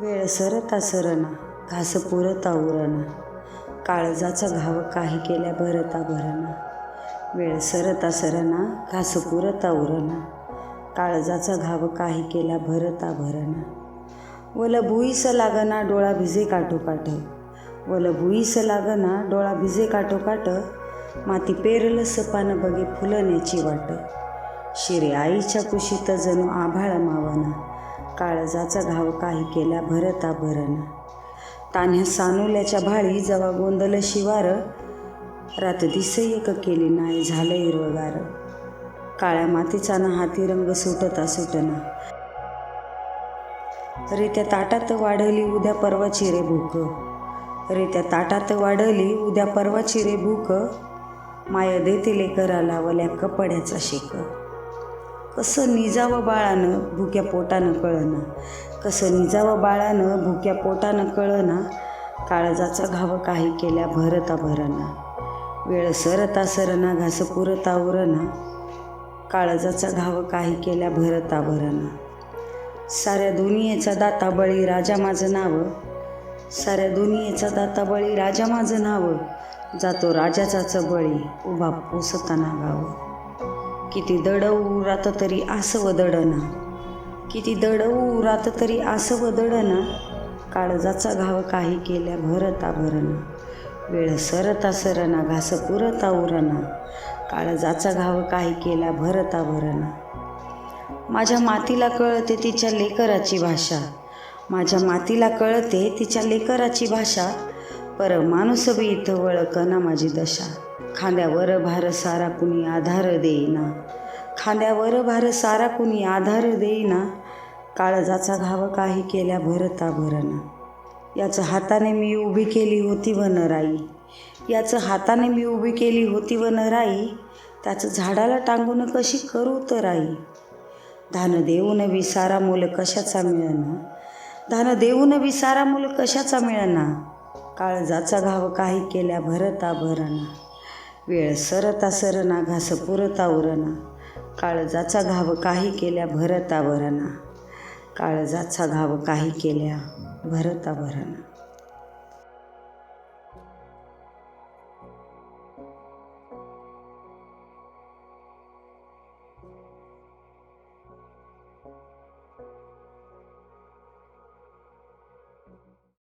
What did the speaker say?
वेळ सरता सरना घास पुरता उरना. काळजाचा घाव काही केल्या भरता भरना. वेळ सरता सरना घास पुरता उरना. काळजाचा घाव काही केल्या भरता भरना. वल भुईस लागना डोळा भिजे काठोकाठ वल भुईस लागना डोळा भिजे काठोकाठ माती पेरलं सपान बगे फुलण्याची वाट. शिरे आईच्या कुशीत जणू आभाळ मावना. काळजाचा घाव काही केला भरता भरण तान्ह्या सानुल्याच्या भाळी जवा गोंदल शिवार. रात दिस एक केली नाही झालं हिरवगार काळ्या मातीचा ना हाती रंग सुटता सुटना. रे त्या ताटात वाढली उद्या परवाची रे भूक. रे त्या ताटात वाढली उद्या परवाची रे भूक. माय देतील कराला वल्या कपड्याचा शेक. कसं निजावं बाळानं भुक्या पोटानं कळना कसं निजावं बाळानं भुक्या पोटानं कळना काळजाचा घाव काही केल्या भरता भरणा वेळ सरता सरना घास पुरता उरना. काळजाचा घाव काही केल्या भरता भरणा साऱ्या दुनियेचा दाता बळी राजा माझं नाव. साऱ्या दुनियेचा दाता बळी राजा माझं नाव. जातो राजाचाच बळी उभा पोसताना गावं. किती दडवू रात तरी आसव दडना किती दडवू रात तरी आसव दडना काळजाचा घाव काही केल्या भरता भरना वेळ सरता सरना घास पुरता उरना काळजाचा घाव काही केल्या भरता भरना माझ्या मातीला कळते तिच्या लेकराची भाषा. माझ्या मातीला कळते तिच्या लेकराची भाषा. पर माणूस बी इथं वळकना माझी दशा. खांद्यावर भार सारा कुणी आधार देईना. खांद्यावर भार सारा कुणी आधार देईना. काळजाचा घाव काही केल्या भरता भरना. याचं हाताने मी उभी केली होती व नराई. याचं हाताने मी उभी केली होती व नराई. त्याचं झाडाला टांगून कशी करू तर आई? धान देऊन विसारा मुलं कशाचा मिळना? धान देऊन विसारा मुलं कशाचा मिळना? काळजाचा घाव काही केल्या भरता भरना. वेळ सरता सरना घास पुरता उरना. काळजाचा घाव काही केल्या भरता भरना काळजाचा घाव काही केल्या भरता भरना